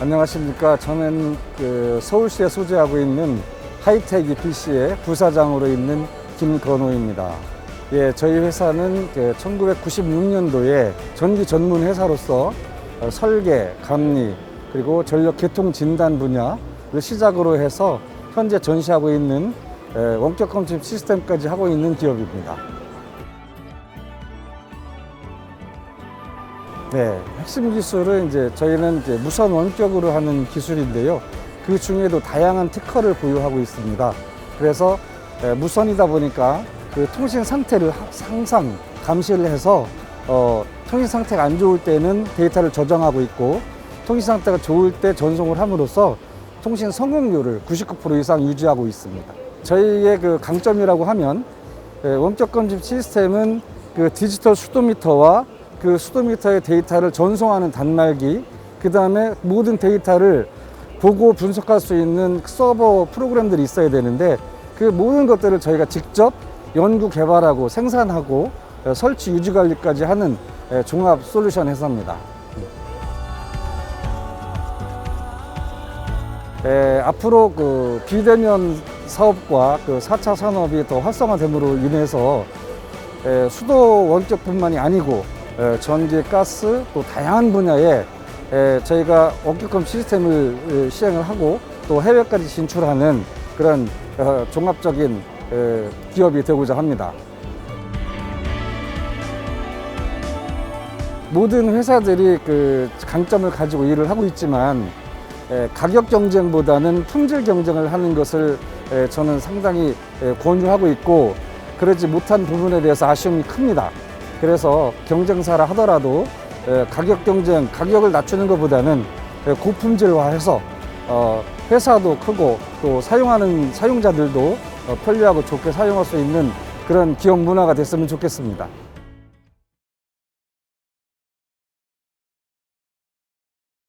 안녕하십니까. 저는 그 서울시에 소재하고 있는 하이텍 EPC의 부사장으로 있는 김건호입니다. 예, 저희 회사는 1996년도에 전기 전문 회사로서 어, 설계, 감리, 그리고 전력 개통 진단 분야를 시작으로 해서 현재 전시하고 있는 에, 원격 검침 시스템까지 하고 있는 기업입니다. 네, 핵심 기술은 이제 저희는 이제 무선 원격으로 하는 기술인데요. 그 중에도 다양한 특허를 보유하고 있습니다. 그래서 에, 무선이다 보니까 그 통신 상태를 하- 항상 감시를 해서 어, 통신 상태가 안 좋을 때는 데이터를 저장하고 있고 통신 상태가 좋을 때 전송을 함으로써 통신 성공률을 99% 이상 유지하고 있습니다. 저희의 그 강점이라고 하면 예, 원격 검집 시스템은 그 디지털 수도미터와 그 수도미터의 데이터를 전송하는 단말기, 그 다음에 모든 데이터를 보고 분석할 수 있는 서버 프로그램들이 있어야 되는데 그 모든 것들을 저희가 직접 연구 개발하고 생산하고 어, 설치 유지 관리까지 하는 예, 종합 솔루션 회사입니다. 에, 앞으로 그 비대면 사업과 그 4차 산업이 더 활성화됨으로 인해서 에, 수도 원격뿐만이 아니고 에, 전기, 가스 또 다양한 분야에 에, 저희가 원격검 시스템을 에, 시행을 하고 또 해외까지 진출하는 그런 어, 종합적인 에, 기업이 되고자 합니다. 모든 회사들이 그 강점을 가지고 일을 하고 있지만 에, 가격 경쟁보다는 품질 경쟁을 하는 것을 에, 저는 상당히 에, 권유하고 있고 그러지 못한 부분에 대해서 아쉬움이 큽니다. 그래서 경쟁사라 하더라도 에, 가격 경쟁, 가격을 낮추는 것보다는 에, 고품질화해서 어, 회사도 크고 또 사용하는 사용자들도 어, 편리하고 좋게 사용할 수 있는 그런 기업 문화가 됐으면 좋겠습니다.